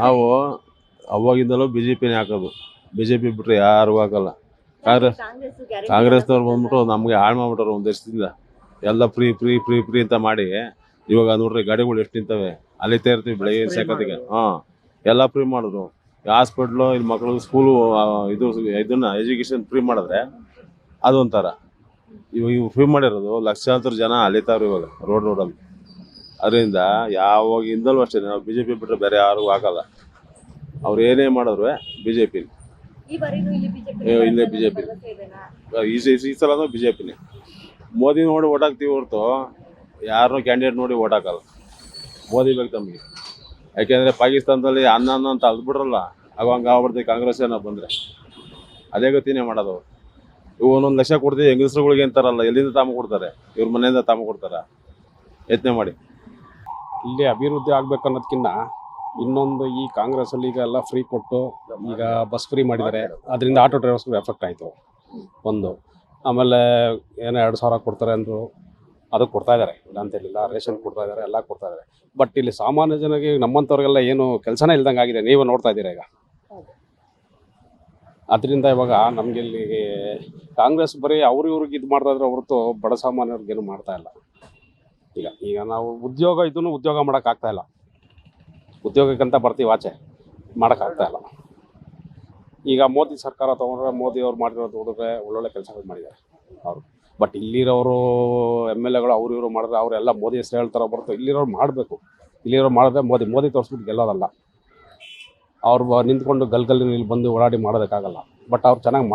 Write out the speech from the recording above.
ನಾವು ಅವಾಗಿಂದಲೂ B J ಪಿನೇ ಹಾಕೋದು. B J P ಬಿಟ್ಟರೆ ಯಾರು ಹಾಕಲ್ಲ. ಕಾಂಗ್ರೆಸ್ ಕಾಂಗ್ರೆಸ್ನವ್ರು ಬಂದ್ಬಿಟ್ಟು ನಮಗೆ ಹಾಳು ಮಾಡ್ಬಿಟ್ರು ಒಂದು ದೇಶದಿಂದ ಎಲ್ಲ ಫ್ರೀ ಫ್ರೀ ಫ್ರೀ ಫ್ರೀ ಅಂತ ಮಾಡಿ ಇವಾಗ ನೋಡ್ರಿ ಗಾಡಿಗಳು ಎಷ್ಟು ನಿಂತವೆ. ಅಲ್ಲಿ ಇರ್ತೀವಿ ಬೆಳಗ್ಗೆ ಸಾಕತ್ತಿಗೆ ಹಾಂ ಎಲ್ಲ ಫ್ರೀ ಮಾಡಿದ್ರು. ಹಾಸ್ಪಿಟ್ಲು ಇಲ್ಲಿ ಮಕ್ಕಳು ಸ್ಕೂಲು ಇದು ಇದನ್ನ ಎಜುಕೇಷನ್ ಫ್ರೀ ಮಾಡಿದ್ರೆ ಅದೊಂಥರ. ಇವಾಗ ಇವು ಫ್ರೀ ಮಾಡಿರೋದು ಲಕ್ಷಾಂತರ ಜನ ಅಲಿತಾವ್ರು ಇವಾಗ ರೋಡ್ ರೋಡಲ್ಲಿ ಅದರಿಂದ ಯಾವಾಗಿಂದಲೂ ಅಷ್ಟೇ ನಾವು ಬಿ ಜೆ ಪಿ ಬಿಟ್ಟರೆ ಬೇರೆ ಯಾರಿಗೂ ಆಗಲ್ಲ. ಅವ್ರು ಏನೇ ಮಾಡಿದ್ರು ಬಿ ಜೆ ಪಿ ಈ ಇಲ್ಲಿ ಬಿ ಈ ಪಿ ಈ ಸಲ ಬಿ ಜೆ ಪಿನೇ ಮೋದಿ ನೋಡಿ ಓಟ್ ಹಾಕ್ತೀವಿ ಹೊರತು ಯಾರನ್ನೂ ಕ್ಯಾಂಡಿಡೇಟ್ ನೋಡಿ ಓಟ್ ಹಾಕಲ್ಲ. ಮೋದಿ ಬೇಕು ತಮಗೆ. ಯಾಕೆಂದರೆ ಪಾಕಿಸ್ತಾನದಲ್ಲಿ ಅನ್ನ ಅನ್ನ ಅಂತ ಅಲ್ಬಿಟ್ರಲ್ಲ ಆಗ ಹಂಗೆ ಆಗ್ಬಿಡ್ತೀವಿ ಕಾಂಗ್ರೆಸ್ ಏನೋ ಬಂದರೆ. ಅದೇ ಗತಿನೇ ಮಾಡೋದು. ಇವು ಒಂದೊಂದು ಲಕ್ಷ ಕೊಡ್ತೀವಿ ಹೆಂಗಸ್ರುಗಳಿಗೆ ಅಂತಾರಲ್ಲ ಎಲ್ಲಿಂದ ತಾಮ ಕೊಡ್ತಾರೆ? ಇವ್ರ ಮನೆಯಿಂದ ತಾಮ ಕೊಡ್ತಾರ? ಯತ್ನೆ ಮಾಡಿ. ಇಲ್ಲಿ ಅಭಿವೃದ್ಧಿ ಆಗ್ಬೇಕು ಅನ್ನೋದಕ್ಕಿಂತ ಇನ್ನೊಂದು ಈ ಕಾಂಗ್ರೆಸ್ ಅಲ್ಲಿ ಈಗ ಎಲ್ಲ ಫ್ರೀ ಕೊಟ್ಟು ಈಗ ಬಸ್ ಫ್ರೀ ಮಾಡಿದ್ದಾರೆ. ಅದರಿಂದ ಆಟೋ ಡ್ರೈವರ್ಸ್ಗೂ ಎಫೆಕ್ಟ್ ಆಯಿತು. ಒಂದು. ಆಮೇಲೆ ಏನೋ ಎರಡು ಸಾವಿರ ಕೊಡ್ತಾರೆ ಅಂದರು ಅದು ಕೊಡ್ತಾ ಇದ್ದಾರೆ. ಇಲ್ಲ ಅಂತ ಹೇಳಿಲ್ಲ. ರೇಷನ್ ಕೊಡ್ತಾ ಇದ್ದಾರೆ. ಎಲ್ಲ ಕೊಡ್ತಾ ಇದ್ದಾರೆ. ಬಟ್ ಇಲ್ಲಿ ಸಾಮಾನ್ಯ ಜನರಿಗೆ ನಮ್ಮಂಥವ್ರಿಗೆಲ್ಲ ಏನು ಕೆಲಸನೇ ಇಲ್ದಂಗೆ ಆಗಿದೆ. ನೀವು ನೋಡ್ತಾ ಇದ್ದೀರಾ ಈಗ? ಅದರಿಂದ ಇವಾಗ ನಮಗೆ ಇಲ್ಲಿ ಕಾಂಗ್ರೆಸ್ ಬರೀ ಅವ್ರಿವ್ರಿಗೆ ಇದು ಮಾಡ್ತಾ ಇದ್ರೆ ಹೊರತು ಬಡ ಸಾಮಾನ್ಯವ್ರಿಗೆ ಏನು ಮಾಡ್ತಾ ಇಲ್ಲ. ಈಗ ಈಗ ನಾವು ಉದ್ಯೋಗ ಇದನ್ನು ಉದ್ಯೋಗ ಮಾಡೋಕ್ಕಾಗ್ತಾ ಇಲ್ಲ. ಉದ್ಯೋಗಕ್ಕಂತ ಬರ್ತೀವಿ ಆಚೆ ಮಾಡೋಕ್ಕಾಗ್ತಾ ಇಲ್ಲ. ಈಗ ಮೋದಿ ಸರ್ಕಾರ ತೊಗೊಂಡ್ರೆ ಮೋದಿ ಅವ್ರು ಮಾಡಿರೋದು ನೋಡಿದ್ರೆ ಒಳ್ಳೊಳ್ಳೆ ಕೆಲಸಗಳು ಮಾಡಿದ್ದಾರೆ ಅವರು. ಬಟ್ ಇಲ್ಲಿರೋರು ಎಂ ಎಲ್ ಎಗಳು, ಅವ್ರು ಇವರು ಮಾಡಿದ್ರೆ ಅವರೆಲ್ಲ ಮೋದಿ ಹೆಸರು ಹೇಳ್ತಾರೋ ಬರ್ತು ಇಲ್ಲಿರೋರು ಮಾಡಬೇಕು. ಇಲ್ಲಿರೋರು ಮಾಡಿದ್ರೆ ಮೋದಿ ಮೋದಿ ತೋರಿಸ್ಬಿಟ್ಟು ಗೆಲ್ಲೋದಲ್ಲ. ಅವ್ರು ನಿಂತ್ಕೊಂಡು ಗಲ್ಗಲ್ಲಿ ಇಲ್ಲಿ ಬಂದು ಓಡಾಡಿ ಮಾಡೋದಕ್ಕಾಗಲ್ಲ. ಬಟ್ ಅವ್ರು ಚೆನ್ನಾಗಿ